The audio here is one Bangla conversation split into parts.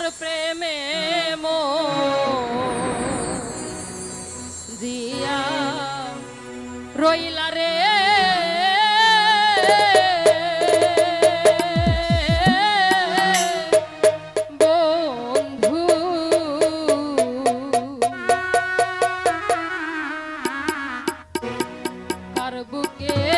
কার প্রেমে মো দিয়া রইলা রে। বুকে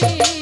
Thank you.